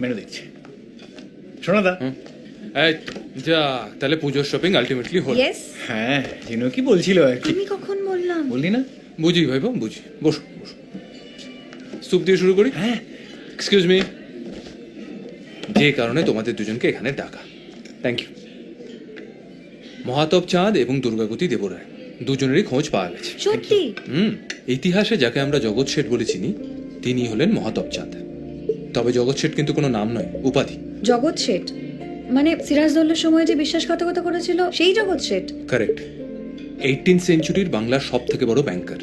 Menu দেখছি শোনো দা। এই যাক তাহলে পুজোর শপিং আলটিমেটলি হলো। হ্যাঁ জিনু কি বলছিল আর কি? আমি কখন বললাম? বললি না? বুঝি ভাইবো বুঝি। বসো বসো। স্যুপ দিয়ে শুরু করি? হ্যাঁ। এক্সকিউজ মি যে কারণে তোমাদের দুজনকে এখানে ডাকা। থ্যাংক ইউ মহাতব চাঁদ এবং দুর্গাগতি দেবরায়। দুজনেরই খোঁজ পাওয়া গেছে। সত্যি? হুম। ইতিহাসে যাকে আমরা জগৎ শেঠ বলে চিনি তিনি হলেন মহাতব চাঁদ। তবে জগৎ শেঠ কিন্তু কোনো নাম নয় উপাধি। জগৎ শেঠ? মানে সিরাজদৌল্লার সময় যে বিশ্বাসঘাতকতা করেছিল সেই জগৎ শেঠ? কারেক্ট এইটিন সেঞ্চুরির বাংলার সব থেকে বড় ব্যাংকার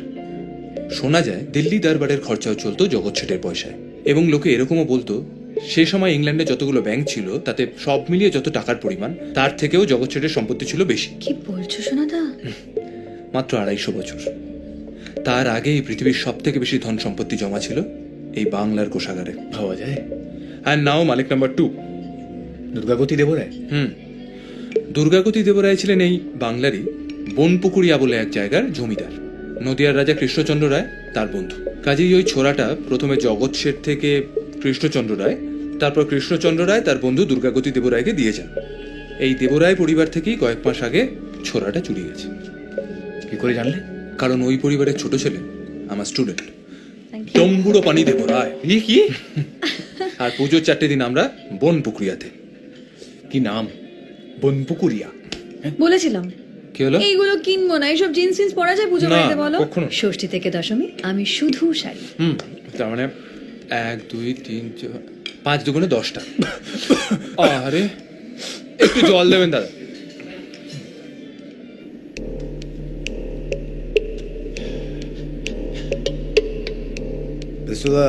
শোনা যায় দিল্লি দরবারের খরচাও চলতো জগৎ শেঠের পয়সায়। এবং লোকে এরকমও বলতো সে সময় ইংল্যান্ডে যতগুলো ব্যাংক ছিল তাতে সব মিলিয়ে যত টাকার পরিমাণ তার থেকেও জগৎ শেঠের সম্পত্তি ছিল বেশি। কি বলছো সোনাদা? মাত্র আড়াইশো বছর। তার আগে এই পৃথিবীর সব থেকে বেশি ধন সম্পত্তি জমা ছিল এই বাংলার কোষাগারে। পাওয়া যায়। অ্যান্ড নাও মালিক নাম্বার টু। দুর্গাগতি দেবো রায় হুম। দুর্গাগতি দেবরায় ছিলেন এই বাংলারই বনপুকুরিয়া বলে এক জায়গার জমিদার। নদিয়ার রাজা কৃষ্ণচন্দ্র রায় তার বন্ধু। কাজেই ওই ছোড়াটা প্রথমে জগৎ শেঠ থেকে কৃষ্ণচন্দ্র রায় তারপর কৃষ্ণচন্দ্র রায় তার বন্ধু দুর্গাগতি দেবরায়কে দিয়ে যান। এই দেবরায় পরিবার থেকেই কয়েক মাস আগে ছোড়াটা চুরি গেছে কি করে জানলে? কারণ ওই পরিবারের ছোট ছেলে আমার স্টুডেন্ট ডম্বুরো পানি দেব রায়। কি কি? আর পুজোর চারটে দিন আমরা বন পুকুরিয়াতে কি নাম? বনপুকুরিয়া। বলেছিলাম। কি হলো? এইগুলো কিনবো না। এইসব জিন্স ফিন্স পরা যায় পুজো বাড়িতে বলো? ষষ্ঠী থেকে দশমী আমি শুধু শাড়ি। হুম তার মানে এক দুই তিন চার পাঁচ দুগুণে দশটা। আরে একটু জল দেবেন দাদা। বিশুদা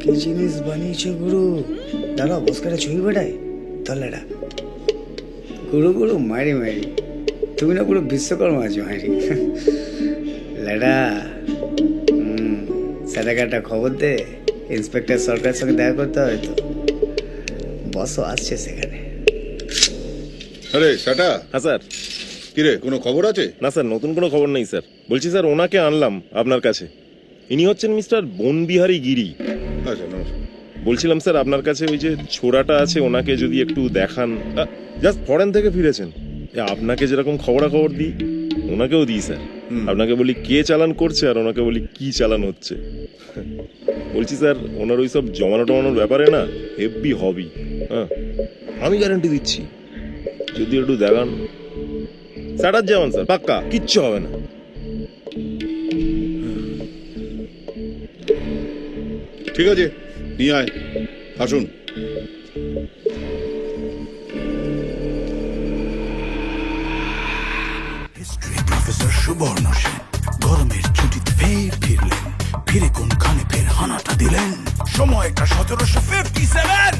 কি জিনিস বানিয়েছো গুরু? দাঁড়া বসকারে ছবি বেটায়। তলেটা গুরু গুরু মারি মারি তুমি না পুরো বিশ্বকর্মা আছো মারি লেডা হুম স্যারকে একটা খবর দে। ইন্সপেক্টর সরকারের সঙ্গে দেখা করতে হয় তো। বসও আসছে সেখানে। আরে সাটা। হ্যাঁ স্যার। কিরে কোনো খবর আছে? না স্যার নতুন কোনো খবর নেই স্যার। বলছি স্যার ওনাকে আনলাম আপনার কাছে। ইনি হচ্ছেন মিস্টার বনবিহারী গিরি। আচ্ছা নমস্কার। বলছিলাম স্যার আপনার কাছে ওই যে ছোড়াটা আছে ওনাকে যদি একটু দেখান। জাস্ট ফরেন থেকে ফিরেছেন। আপনাকে যেরকম খবরাখবর দিই ওনাকেও দিই স্যার। আপনাকে বলি কে চালান করছে আর ওনাকে বলি কি চালান হচ্ছে। বলছি স্যার ওনার ওই সব জমানো টমানোর ব্যাপারে না হেভি হবি হ্যাঁ। আমি গ্যারান্টি দিচ্ছি। যদি একটু দেখান। স্যাটার যেমন স্যার পাক্কা। কিচ্ছু হবে না। ঠিক আছে নিয়ে আয়। আসুন। প্রফেসর সুবর্ণ সেন গরমের ছুটিতে ফের ফিরলেন। ফিরে কোনখানে ফের হানাটা দিলেন? সময়টা সতেরোশো ফিফটি সেভেন